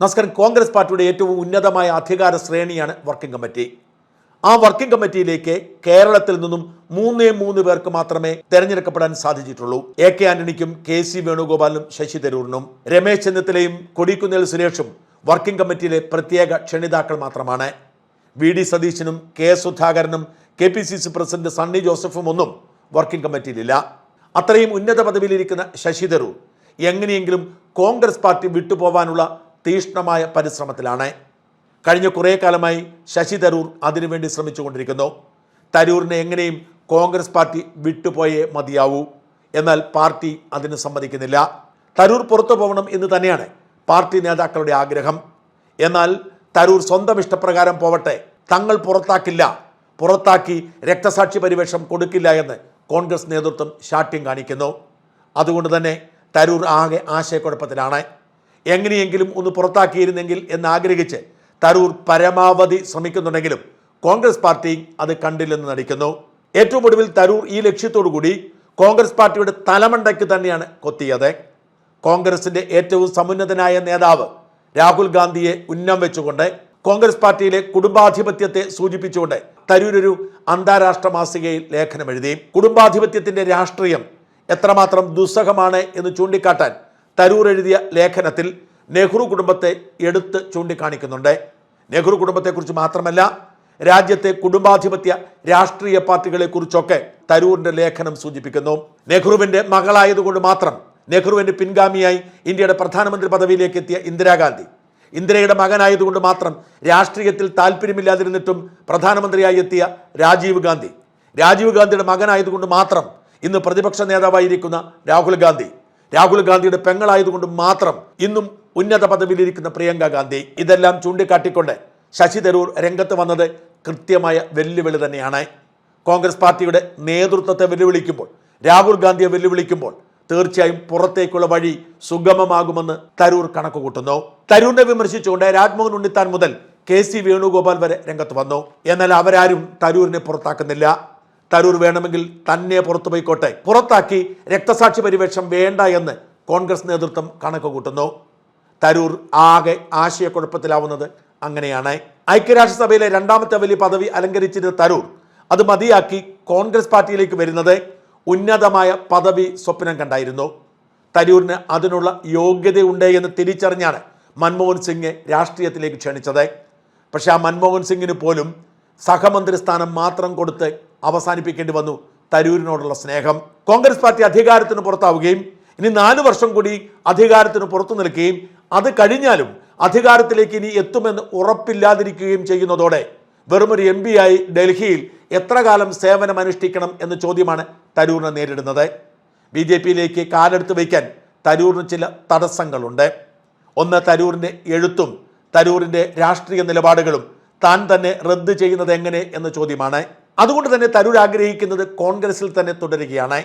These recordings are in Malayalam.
നമസ്കാരം കോൺഗ്രസ് പാർട്ടിയുടെ ഏറ്റവും ഉന്നതമായ അധികാര ശ്രേണിയാണ് വർക്കിംഗ് കമ്മിറ്റി. ആ വർക്കിംഗ് കമ്മിറ്റിയിലേക്ക് കേരളത്തിൽ നിന്നും മൂന്നേ മൂന്ന് പേർക്ക് മാത്രമേ തെരഞ്ഞെടുക്കപ്പെടാൻ സാധിച്ചിട്ടുള്ളൂ. എ കെ ആന്റണിക്കും കെ സി വേണുഗോപാലിനും ശശി തരൂരിനും രമേശ് ചെന്നിത്തലയും കൊടിക്കുന്നിൽ സുരേഷും വർക്കിംഗ് കമ്മിറ്റിയിലെ പ്രത്യേക ക്ഷണിതാക്കൾ മാത്രമാണ്. വി ഡി സതീശനും കെ സുധാകരനും K P C C president Sunny ജോസഫും ഒന്നും വർക്കിംഗ് കമ്മിറ്റിയിലില്ല. അത്രയും ഉന്നത പദവിയിലിരിക്കുന്ന ശശി തരൂർ എങ്ങനെയെങ്കിലും കോൺഗ്രസ് പാർട്ടി വിട്ടുപോകാനുള്ള തീഷ്ണമായ പരിശ്രമത്തിലാണ്. കഴിഞ്ഞ കുറേ കാലമായി ശശി തരൂർ അതിനുവേണ്ടി ശ്രമിച്ചുകൊണ്ടിരിക്കുന്നു. തരൂരിനെ എങ്ങനെയും കോൺഗ്രസ് പാർട്ടി വിട്ടുപോയേ മതിയാവൂ. എന്നാൽ പാർട്ടി അതിന് സമ്മതിക്കുന്നില്ല. തരൂർ പുറത്തു പോകണം എന്ന് തന്നെയാണ് പാർട്ടി നേതാക്കളുടെ ആഗ്രഹം. എന്നാൽ തരൂർ സ്വന്തം ഇഷ്ടപ്രകാരം പോവട്ടെ. തങ്ങൾ പുറത്താക്കില്ല. പുറത്താക്കി രക്തസാക്ഷി പരിവേഷം കൊടുക്കില്ല എന്ന് കോൺഗ്രസ് നേതൃത്വം ശാഠ്യം കാണിക്കുന്നു. അതുകൊണ്ട് തന്നെ തരൂർ ആകെ ആശയക്കുഴപ്പത്തിലാണ്. എങ്ങനെയെങ്കിലും ഒന്ന് പുറത്താക്കിയിരുന്നെങ്കിൽ എന്നാഗ്രഹിച്ച് തരൂർ പരമാവധി ശ്രമിക്കുന്നുണ്ടെങ്കിലും കോൺഗ്രസ് പാർട്ടി അത് കണ്ടില്ലെന്ന് നടിക്കുന്നു. ഏറ്റവും ഒടുവിൽ തരൂർ ഈ കൂടി കോൺഗ്രസ് പാർട്ടിയുടെ തലമണ്ടയ്ക്ക് തന്നെയാണ് കൊത്തിയത്. കോൺഗ്രസിന്റെ ഏറ്റവും സമുന്നതനായ നേതാവ് രാഹുൽ ഗാന്ധിയെ ഉന്നം വെച്ചുകൊണ്ട് കോൺഗ്രസ് പാർട്ടിയിലെ കുടുംബാധിപത്യത്തെ സൂചിപ്പിച്ചുകൊണ്ട് തരൂർ ഒരു അന്താരാഷ്ട്ര മാസികയിൽ ലേഖനം എഴുതി. കുടുംബാധിപത്യത്തിന്റെ രാഷ്ട്രീയം എത്രമാത്രം ദുസ്സഹമാണ് എന്ന് ചൂണ്ടിക്കാട്ടാൻ തരൂർ എഴുതിയ ലേഖനത്തിൽ നെഹ്റു കുടുംബത്തെ എടുത്ത് ചൂണ്ടിക്കാണിക്കുന്നുണ്ട്. നെഹ്റു കുടുംബത്തെക്കുറിച്ച് മാത്രമല്ല രാജ്യത്തെ കുടുംബാധിപത്യ രാഷ്ട്രീയ പാർട്ടികളെക്കുറിച്ചൊക്കെ തരൂരിന്റെ ലേഖനം സൂചിപ്പിക്കുന്നു. നെഹ്റുവിന്റെ മകളായതുകൊണ്ട് മാത്രം നെഹ്റുവിന്റെ പിൻഗാമിയായി ഇന്ത്യയുടെ പ്രധാനമന്ത്രി പദവിയിലേക്ക് എത്തിയ ഇന്ദിരാഗാന്ധി ഇന്ദിരയുടെ മകനായതുകൊണ്ട് മാത്രം രാഷ്ട്രീയത്തിൽ താല്പര്യമില്ലാതിരുന്നിട്ടും പ്രധാനമന്ത്രിയായി എത്തിയ രാജീവ് ഗാന്ധി രാജീവ് ഗാന്ധിയുടെ മകനായതുകൊണ്ട് മാത്രം ഇന്ന് പ്രതിപക്ഷ നേതാവായിരിക്കുന്ന രാഹുൽ ഗാന്ധി രാഹുൽ ഗാന്ധിയുടെ പെങ്ങളായതുകൊണ്ട് മാത്രം ഇന്നും ഉന്നത പദവിയിലിരിക്കുന്ന പ്രിയങ്ക ഗാന്ധി. ഇതെല്ലാം ചൂണ്ടിക്കാട്ടിക്കൊണ്ട് ശശി തരൂർ രംഗത്ത് വന്നത് കൃത്യമായ വെല്ലുവിളി തന്നെയാണ്. കോൺഗ്രസ് പാർട്ടിയുടെ നേതൃത്വത്തെ വെല്ലുവിളിക്കുമ്പോൾ രാഹുൽ ഗാന്ധിയെ വെല്ലുവിളിക്കുമ്പോൾ തീർച്ചയായും പുറത്തേക്കുള്ള വഴി സുഗമമാകുമെന്ന് തരൂർ കണക്ക് കൂട്ടുന്നു തരൂരിനെ വിമർശിച്ചുകൊണ്ട് രാജ്മോഹൻ ഉണ്ണിത്താൻ മുതൽ കെ സി വേണുഗോപാൽ വരെ രംഗത്ത് വന്നു. എന്നാൽ അവരാരും തരൂരിനെ പുറത്താക്കുന്നില്ല. തരൂർ വേണമെങ്കിൽ തന്നെ പുറത്തു പോയിക്കോട്ടെ. പുറത്താക്കി രക്തസാക്ഷി പരിവേഷം വേണ്ട എന്ന് കോൺഗ്രസ് നേതൃത്വം കണക്ക് കൂട്ടുന്നു തരൂർ ആകെ ആശയക്കുഴപ്പത്തിലാവുന്നത് അങ്ങനെയാണ്. ഐക്യരാഷ്ട്രസഭയിലെ രണ്ടാമത്തെ വലിയ പദവി അലങ്കരിച്ചിരുന്ന തരൂർ അത് മതിയാക്കി കോൺഗ്രസ് പാർട്ടിയിലേക്ക് വരുന്നത് ഉന്നതമായ പദവി സ്വപ്നം കണ്ടായിരുന്നു. തരൂരിന് അതിനുള്ള യോഗ്യതയുണ്ട് എന്ന് തിരിച്ചറിഞ്ഞാണ് മൻമോഹൻ സിംഗ് രാഷ്ട്രീയത്തിലേക്ക് ക്ഷണിച്ചത്. പക്ഷേ ആ മൻമോഹൻ സിംഗിന് പോലും സഹമന്ത്രി സ്ഥാനം മാത്രം കൊടുത്ത് അവസാനിപ്പിക്കേണ്ടി വന്നു. തരൂരിനോടുള്ള സ്നേഹം കോൺഗ്രസ് പാർട്ടി അധികാരത്തിന് പുറത്താവുകയും ഇനി നാല് വർഷം കൂടി അധികാരത്തിന് പുറത്തു നിൽക്കുകയും അത് കഴിഞ്ഞാലും അധികാരത്തിലേക്ക് ഇനി എത്തുമെന്ന് ഉറപ്പില്ലാതിരിക്കുകയും ചെയ്യുന്നതോടെ വെറുമൊരു എം പി ആയി ഡൽഹിയിൽ എത്ര കാലം സേവനം അനുഷ്ഠിക്കണം എന്ന ചോദ്യമാണ് തരൂരിനെ നേരിടുന്നത്. ബി ജെ പിയിലേക്ക് കാലെടുത്ത് വയ്ക്കാൻ തരൂറിന് ചില തടസ്സങ്ങളുണ്ട്. ഒന്ന് തരൂരിന്റെ എഴുത്തും തരൂരിന്റെ രാഷ്ട്രീയ നിലപാടുകളും താൻ തന്നെ റദ്ദ് ചെയ്യുന്നത് എങ്ങനെ എന്ന ചോദ്യമാണ്. അതുകൊണ്ട് തന്നെ തരൂർ ആഗ്രഹിക്കുന്നത് കോൺഗ്രസിൽ തന്നെ തുടരുകയാണ്.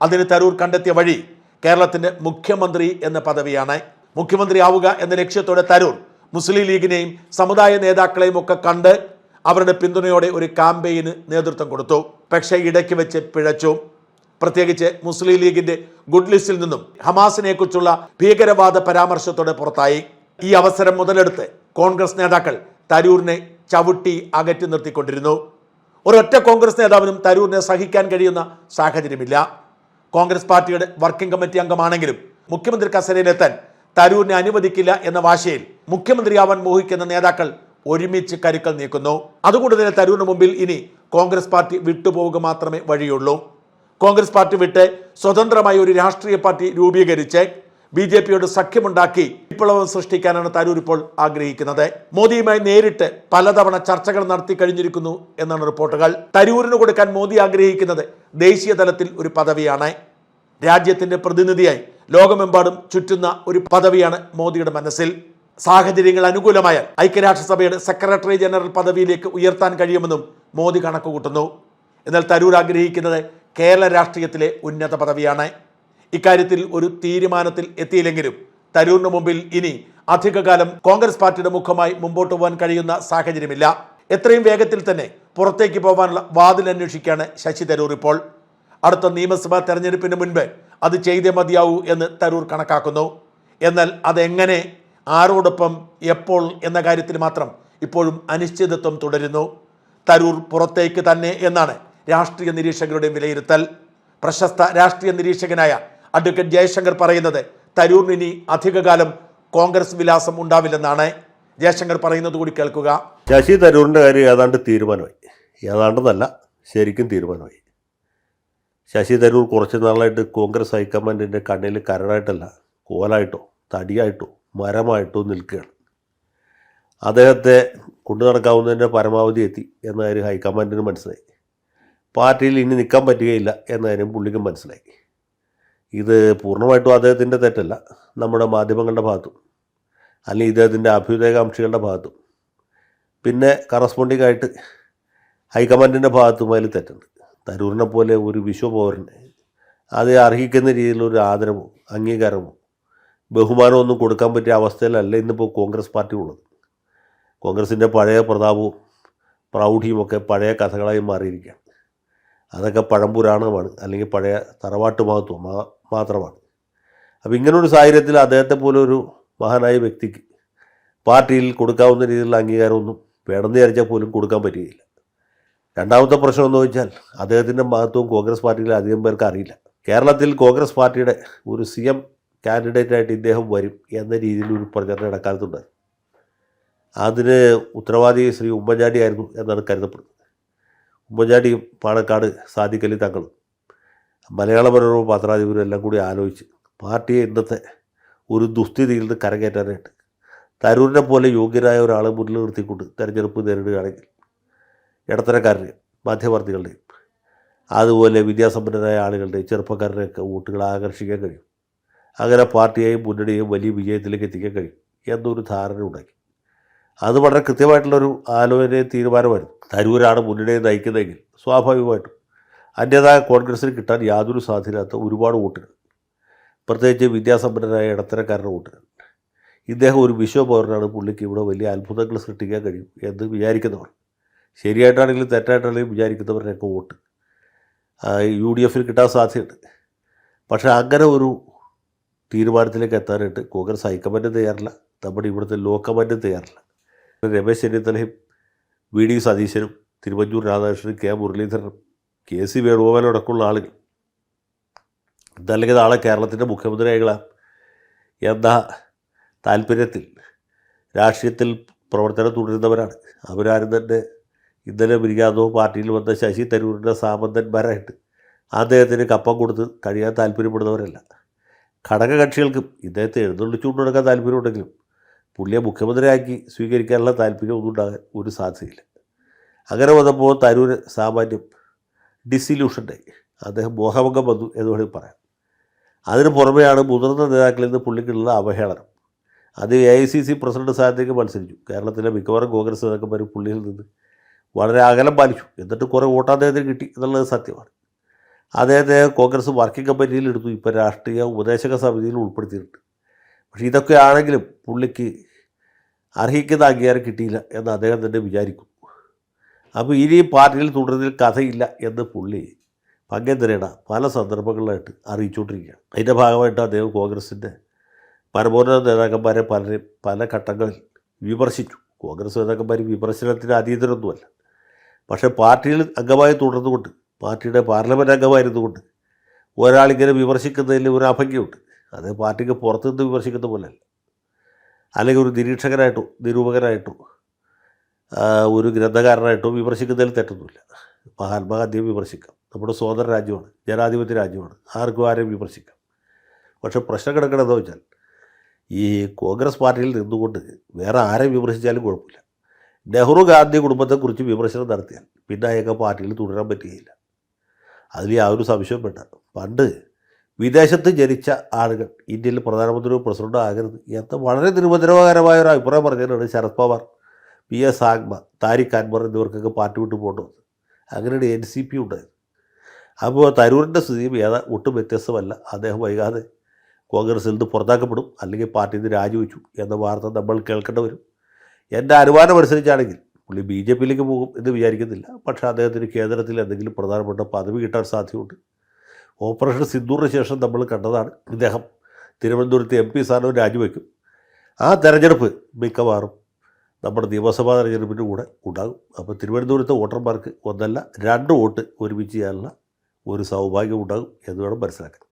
അതിന് തരൂർ കണ്ടെത്തിയ വഴി കേരളത്തിന്റെ മുഖ്യമന്ത്രി എന്ന പദവിയാണ്. മുഖ്യമന്ത്രി ആവുക എന്ന ലക്ഷ്യത്തോടെ തരൂർ മുസ്ലിം ലീഗിനെയും സമുദായ നേതാക്കളെയും ഒക്കെ കണ്ട് അവരുടെ പിന്തുണയോടെ ഒരു ക്യാമ്പയിന് നേതൃത്വം കൊടുത്തു. പക്ഷേ ഇടയ്ക്ക് വെച്ച് പിഴച്ചു. പ്രത്യേകിച്ച് മുസ്ലിം ലീഗിന്റെ ഗുഡ് ലിസ്റ്റിൽ നിന്നും ഹമാസിനെ കുറിച്ചുള്ള ഭീകരവാദ പരാമർശത്തോടെ പുറത്തായി. ഈ അവസരം മുതലെടുത്ത് കോൺഗ്രസ് നേതാക്കൾ തരൂരിനെ ചവിട്ടി അകറ്റി നിർത്തിക്കൊണ്ടിരുന്നു. ഒരൊറ്റ കോൺഗ്രസ് നേതാവിനും തരൂരിനെ സഹിക്കാൻ കഴിയുന്ന സാഹചര്യമില്ല. കോൺഗ്രസ് പാർട്ടിയുടെ വർക്കിംഗ് കമ്മിറ്റി അംഗമാണെങ്കിലും മുഖ്യമന്ത്രി കസേരയിലെത്താൻ തരൂരിനെ അനുവദിക്കില്ല എന്ന വാശയിൽ മുഖ്യമന്ത്രിയാവാൻ മോഹിക്കുന്ന നേതാക്കൾ ഒരുമിച്ച് കരുക്കൾ നീക്കുന്നു. അതുകൊണ്ട് തന്നെ തരൂരിന് മുമ്പിൽ ഇനി കോൺഗ്രസ് പാർട്ടി വിട്ടുപോവുക മാത്രമേ വഴിയുള്ളൂ. കോൺഗ്രസ് പാർട്ടി വിട്ട് സ്വതന്ത്രമായി ഒരു രാഷ്ട്രീയ പാർട്ടി രൂപീകരിച്ച് ബി ജെ പിയോട് സഖ്യമുണ്ടാക്കി വിപ്ലവം സൃഷ്ടിക്കാനാണ് തരൂർ ഇപ്പോൾ ആഗ്രഹിക്കുന്നത്. മോദിയുമായി നേരിട്ട് പലതവണ ചർച്ചകൾ നടത്തി കഴിഞ്ഞിരിക്കുന്നു എന്നാണ് റിപ്പോർട്ടുകൾ. തരൂരിന് കൊടുക്കാൻ മോദി ആഗ്രഹിക്കുന്നത് ദേശീയ തലത്തിൽ ഒരു പദവിയാണ്. രാജ്യത്തിന്റെ പ്രതിനിധിയായി ലോകമെമ്പാടും ചുറ്റുന്ന ഒരു പദവിയാണ് മോദിയുടെ മനസ്സിൽ. സാഹചര്യങ്ങൾ അനുകൂലമായാൽ ഐക്യരാഷ്ട്രസഭയുടെ സെക്രട്ടറി ജനറൽ പദവിയിലേക്ക് ഉയർത്താൻ കഴിയുമെന്നും മോദി കണക്കുകൂട്ടുന്നു. എന്നാൽ തരൂർ ആഗ്രഹിക്കുന്നത് കേരള രാഷ്ട്രീയത്തിലെ ഉന്നത പദവിയാണ്. ഇക്കാര്യത്തിൽ ഒരു തീരുമാനത്തിൽ എത്തിയില്ലെങ്കിലും തരൂറിന് മുമ്പിൽ ഇനി അധികകാലം കോൺഗ്രസ് പാർട്ടിയുടെ മുഖമായി മുമ്പോട്ട് പോകാൻ കഴിയുന്ന സാഹചര്യമില്ല. എത്രയും വേഗത്തിൽ തന്നെ പുറത്തേക്ക് പോകാനുള്ള വാതിൽ അന്വേഷിക്കുകയാണ് ശശി തരൂർ ഇപ്പോൾ. അടുത്ത നിയമസഭാ തെരഞ്ഞെടുപ്പിന് മുൻപ് അത് ചെയ്തേ മതിയാവൂ എന്ന് തരൂർ കണക്കാക്കുന്നു. എന്നാൽ അതെങ്ങനെ ആരോടൊപ്പം എപ്പോൾ എന്ന കാര്യത്തിൽ മാത്രം ഇപ്പോഴും അനിശ്ചിതത്വം തുടരുന്നു. തരൂർ പുറത്തേക്ക് തന്നെ എന്നാണ് രാഷ്ട്രീയ നിരീക്ഷകരുടെ വിലയിരുത്തൽ. പ്രശസ്ത രാഷ്ട്രീയ നിരീക്ഷകനായ അഡ്വക്കേറ്റ് ജയശങ്കർ പറയുന്നത് തരൂറിന് ഇനി അധികകാലം കോൺഗ്രസ് വിലാസം ഉണ്ടാവില്ലെന്നാണ്. ജയശങ്കർ പറയുന്നത് കൂടി കേൾക്കുക. ശശി തരൂറിന്റെ കാര്യം ഏതാണ്ട് തീരുമാനമായി. ഏതാണ്ടെന്നല്ല ശരിക്കും തീരുമാനമായി. ശശി തരൂർ കുറച്ച് നാളായിട്ട് കോൺഗ്രസ് ഹൈക്കമാൻഡിന്റെ കണ്ണിൽ കരടായിട്ടല്ല കോലായിട്ടോ തടിയായിട്ടോ മരമായിട്ടോ നിൽക്കുകയാണ്. അദ്ദേഹത്തെ കൊണ്ടു നടക്കാവുന്നതിന്റെ പരമാവധി എത്തി എന്ന കാര്യം ഹൈക്കമാൻഡിന് മനസ്സിലായി. പാർട്ടിയിൽ ഇനി നിൽക്കാൻ പറ്റുകയില്ല എന്ന കാര്യം പുള്ളിക്കും മനസ്സിലായി. ഇത് പൂർണമായിട്ടും അദ്ദേഹത്തിന്റെ തെറ്റല്ല. നമ്മുടെ മാധ്യമങ്ങളുടെ ഭാഗത്തും. അല്ലെങ്കിൽ ഇദ്ദേഹത്തിന്റെ അഭ്യുദയകാംക്ഷികളുടെ ഭാഗത്തും. പിന്നെ കറസ്പോണ്ടിങ് ആയിട്ട് ഹൈക്കമാൻഡിന്റെ ഭാഗത്തും അതിൽ തെറ്റുണ്ട്. തരൂരിനെ പോലെ ഒരു വിശ്വപൗരന് അത് അർഹിക്കുന്ന രീതിയിലൊരു ആദരവും അംഗീകാരമോ ബഹുമാനമോ ഒന്നും കൊടുക്കാൻ പറ്റിയ അവസ്ഥയിലല്ല ഇന്നിപ്പോൾ കോൺഗ്രസ് പാർട്ടി ഉള്ളത്. കോൺഗ്രസിന്റെ പഴയ പ്രതാപവും പ്രൗഢിയും ഒക്കെ പഴയ കഥകളായി മാറിയിരിക്കുകയാണ്. അതൊക്കെ പഴംപുരാണമാണ് അല്ലെങ്കിൽ പഴയ തറവാട്ട് മഹത്വം മാത്രമാണ്. അപ്പോൾ ഇങ്ങനൊരു സാഹചര്യത്തിൽ അദ്ദേഹത്തെ പോലെ ഒരു മഹാനായ വ്യക്തിക്ക് പാർട്ടിയിൽ കൊടുക്കാവുന്ന രീതിയിലുള്ള അംഗീകാരമൊന്നും വേണമെന്ന് വിചാരിച്ചാൽ പോലും കൊടുക്കാൻ പറ്റുകയില്ല. രണ്ടാമത്തെ പ്രശ്നം എന്ന് വെച്ചാൽ അദ്ദേഹത്തിന്റെ മഹത്വം കോൺഗ്രസ് പാർട്ടിയിൽ അധികം പേർക്ക് അറിയില്ല. കേരളത്തിൽ കോൺഗ്രസ് പാർട്ടിയുടെ ഒരു സി എം കാൻഡിഡേറ്റായിട്ട് ഇദ്ദേഹം വരും എന്ന രീതിയിൽ ഒരു പ്രചരണം ഇടക്കാലത്തുണ്ടായിരുന്നു അതിന് ഉത്തരവാദി ശ്രീ ഉമ്മൻചാണ്ടി ആയിരുന്നു എന്നാണ് കരുതപ്പെടുന്നത്. ഉമ്മൻചാണ്ടിയും പാണക്കാട് സാദിഖലി തങ്ങൾ മലയാള മനോരമ പത്രാധിപരും എല്ലാം കൂടി ആലോചിച്ച് പാർട്ടിയെ ഇന്നത്തെ ഒരു ദുസ്ഥിതിയിൽ നിന്ന് കരകയറ്റാനായിട്ട് തരൂരിനെ പോലെ യോഗ്യരായ ഒരാളെ മുന്നിൽ നിർത്തിക്കൊണ്ട് തെരഞ്ഞെടുപ്പ് നേരിടുകയാണെങ്കിൽ ഇടത്തരക്കാരുടെയും മധ്യവർത്തികളുടെയും അതുപോലെ വിദ്യാസമ്പന്നരായ ആളുകളുടെയും ചെറുപ്പക്കാരുടെയൊക്കെ വോട്ടുകൾ ആകർഷിക്കാൻ കഴിയും. അങ്ങനെ പാർട്ടിയെയും മുന്നണിയെയും വലിയ വിജയത്തിലേക്ക് എത്തിക്കാൻ കഴിയും എന്നൊരു ധാരണ ഉണ്ടാക്കി അത് വളരെ കൃത്യമായിട്ടുള്ളൊരു ആലോചനയും തീരുമാനമായിരുന്നു. തരൂരാണ് മുന്നണിയെ നയിക്കുന്നതെങ്കിൽ സ്വാഭാവികമായിട്ടും അന്യതായ കോൺഗ്രസ്സിന് കിട്ടാൻ യാതൊരു സാധ്യതയില്ലാത്ത ഒരുപാട് വോട്ടുകൾ. പ്രത്യേകിച്ച് വിദ്യാസമ്പന്നരായ ഇടത്തരക്കാരുടെ വോട്ടുകൾ. ഇദ്ദേഹം ഒരു വിശ്വപൗരനാണ്. പുള്ളിക്ക് ഇവിടെ വലിയ അത്ഭുതങ്ങൾ സൃഷ്ടിക്കാൻ കഴിയും എന്ന് വിചാരിക്കുന്നവർ. ശരിയായിട്ടാണെങ്കിലും തെറ്റായിട്ടാണെങ്കിലും വിചാരിക്കുന്നവരുടെയൊക്കെ വോട്ട്. യു ഡി എഫിൽ കിട്ടാൻ സാധ്യതയുണ്ട്. പക്ഷേ അങ്ങനെ ഒരു തീരുമാനത്തിലേക്ക് എത്താനായിട്ട് കോൺഗ്രസ് ഹൈക്കമാൻഡ് തയ്യാറില്ല. നമ്മുടെ ഇവിടുത്തെ ലോ തയ്യാറില്ല. രമേശ് ചെന്നിത്തലയും വി ഡി സതീശനും തിരുവഞ്ചൂർ രാധാകൃഷ്ണനും കെ മുരളീധരനും കെ സി വേണുഗോപാലും അടക്കമുള്ള ആളുകൾ. ഇതല്ലെങ്കിൽ നാളെ കേരളത്തിന്റെ മുഖ്യമന്ത്രിയാകളാം എന്ന താല്പര്യത്തിൽ രാഷ്ട്രീയത്തിൽ പ്രവർത്തനം തുടരുന്നവരാണ്. അവരാരും തന്നെ ഇന്നലെ മിരികാതോ പാർട്ടിയിൽ വന്ന ശശി തരൂരിന്റെ സാമന്തന്മാരായിട്ട് അദ്ദേഹത്തിന് കപ്പം കൊടുത്ത് കഴിയാൻ താല്പര്യപ്പെടുന്നവരല്ല. ഘടകകക്ഷികൾക്കും ഇദ്ദേഹത്തെ എഴുന്നള്ളിച്ചുകൊണ്ട് നടക്കാൻ താല്പര്യമുണ്ടെങ്കിലും പുള്ളിയെ മുഖ്യമന്ത്രിയാക്കി സ്വീകരിക്കാനുള്ള താല്പര്യം ഒന്നും ഉണ്ടാകാൻ ഒരു സാധ്യതയില്ല. അങ്ങനെ വന്നപ്പോൾ തരൂർ സാമാന്യം ഡിസില്യൂഷന്റെ അദ്ദേഹം മോഹഭംഗം വന്നു എന്ന് വേണമെങ്കിൽ പറയാം. അതിന് പുറമെയാണ് മുതിർന്ന നേതാക്കളിൽ നിന്ന് പുള്ളിക്കുള്ള അവഹേളനം. അത് A I C C president സ്ഥാനത്തേക്ക് മത്സരിച്ചു. കേരളത്തിലെ മിക്കവാറും കോൺഗ്രസ് നേതാക്കന്മാർ പുള്ളിയിൽ നിന്ന് വളരെ അകലം പാലിച്ചു. എന്നിട്ട് കുറേ വോട്ട് അദ്ദേഹത്തിന് കിട്ടി എന്നുള്ളത് സത്യമാണ്. അദ്ദേഹത്തെ കോൺഗ്രസ് വർക്കിംഗ് കമ്മിറ്റിയിൽ എടുത്തു. ഇപ്പോൾ രാഷ്ട്രീയ ഉപദേശക സമിതിയിൽ ഉൾപ്പെടുത്തിയിട്ടുണ്ട്. പക്ഷേ ഇതൊക്കെ ആണെങ്കിലും പുള്ളിക്ക് അർഹിക്കുന്ന അംഗീകാരം കിട്ടിയില്ല എന്ന് അദ്ദേഹം തന്നെ വിചാരിക്കും. അപ്പോൾ ഇനി പാർട്ടിയിൽ തുടരുന്നതിൽ കഥയില്ല എന്ന് പുള്ളി പങ്കേന്ദ്രയുടെ പല സന്ദർഭങ്ങളിലായിട്ട് അറിയിച്ചുകൊണ്ടിരിക്കുകയാണ്. അതിന്റെ ഭാഗമായിട്ട് അദ്ദേഹം കോൺഗ്രസിന്റെ പരമോന്നത നേതാക്കന്മാരെ പലരെയും പല ഘട്ടങ്ങളിൽ വിമർശിച്ചു. കോൺഗ്രസ് നേതാക്കന്മാർ വിമർശനത്തിന് അതീതരൊന്നുമല്ല. പക്ഷേ പാർട്ടിയിൽ അംഗമായി തുടർന്നുകൊണ്ട് പാർട്ടിയുടെ പാർലമെന്റ് അംഗമായിരുന്നുകൊണ്ട് ഒരാളിങ്ങനെ വിമർശിക്കുന്നതിൽ ഒരു അഭംഗിയുണ്ട്. അത് പാർട്ടിക്ക് പുറത്തുനിന്ന് വിമർശിക്കുന്ന പോലെയല്ല. അല്ലെങ്കിൽ ഒരു നിരീക്ഷകനായിട്ടോ നിരൂപകനായിട്ടോ ഒരു ഗ്രന്ഥകാരനായിട്ടോ വിമർശിക്കുന്നതിൽ തെറ്റൊന്നുമില്ല. മഹാത്മാഗാന്ധിയെ വിമർശിക്കാം. നമ്മുടെ സ്വതന്ത്ര രാജ്യമാണ് ജനാധിപത്യ രാജ്യമാണ്. ആർക്കും ആരെയും വിമർശിക്കാം. പക്ഷേ പ്രശ്നം കിടക്കണമെന്ന് വെച്ചാൽ ഈ കോൺഗ്രസ് പാർട്ടിയിൽ നിന്നുകൊണ്ട് വേറെ ആരെ വിമർശിച്ചാലും കുഴപ്പമില്ല. നെഹ്റു ഗാന്ധി കുടുംബത്തെക്കുറിച്ച് വിമർശനം നടത്തിയാൽ പിന്നെ അയാൾക്ക് പാർട്ടിയിൽ തുടരാൻ പറ്റുകയില്ല. അതിൽ യാതൊരു സംശയം വേണ്ട. പണ്ട് വിദേശത്ത് ജനിച്ച ആളുകൾ ഇന്ത്യയിൽ പ്രധാനമന്ത്രിയോ പ്രസിഡന്റോ ആകരുത് എന്ന വളരെ നിരുപദ്രവകരമായ ഒരു അഭിപ്രായം പറഞ്ഞതിനാണ് ശരത് പവാർ പി എസ് ആഗ്മ താരിഖ് അൻവർ എന്നിവർക്കൊക്കെ പാർട്ടി വിട്ടു പോകേണ്ടി വന്നത്. അങ്ങനെയാണ് എൻ സി പി ഉണ്ടായത്. അപ്പോൾ തരൂരിന്റെ സ്ഥിതിയും ഏതാ? ഒട്ടും വ്യത്യസ്തമല്ല. അദ്ദേഹം വൈകാതെ കോൺഗ്രസിൽ നിന്ന് പുറത്താക്കപ്പെടും അല്ലെങ്കിൽ പാർട്ടിയിൽ നിന്ന് രാജിവെച്ചു എന്ന വാർത്ത നമ്മൾ കേൾക്കേണ്ടി വരും. എന്റെ അനുമാനം അനുസരിച്ചാണെങ്കിൽ പുള്ളി ബി ജെ പിയിലേക്ക് പോകും എന്ന് വിചാരിക്കുന്നില്ല. പക്ഷേ അദ്ദേഹത്തിന് കേന്ദ്രത്തിൽ എന്തെങ്കിലും പ്രധാനപ്പെട്ട പദവി കിട്ടാൻ സാധ്യതയുണ്ട്. ഓപ്പറേഷൻ സിന്ദൂറിന് ശേഷം നമ്മൾ കണ്ടതാണ് ഇദ്ദേഹം തിരുവനന്തപുരത്ത് എം പി സ്ഥാനവും രാജിവെക്കും. ആ തെരഞ്ഞെടുപ്പ് മിക്കവാറും നമ്മുടെ നിയമസഭാ തെരഞ്ഞെടുപ്പിന്റെ കൂടെ ഉണ്ടാകും. അപ്പോൾ തിരുവനന്തപുരത്തെ വോട്ടർമാർക്ക് ഒന്നല്ല രണ്ട് വോട്ട് ഒരുമിച്ച് ചെയ്യാനുള്ള ഒരു സൗഭാഗ്യം ഉണ്ടാകും എന്ന് വേണം മനസ്സിലാക്കാൻ.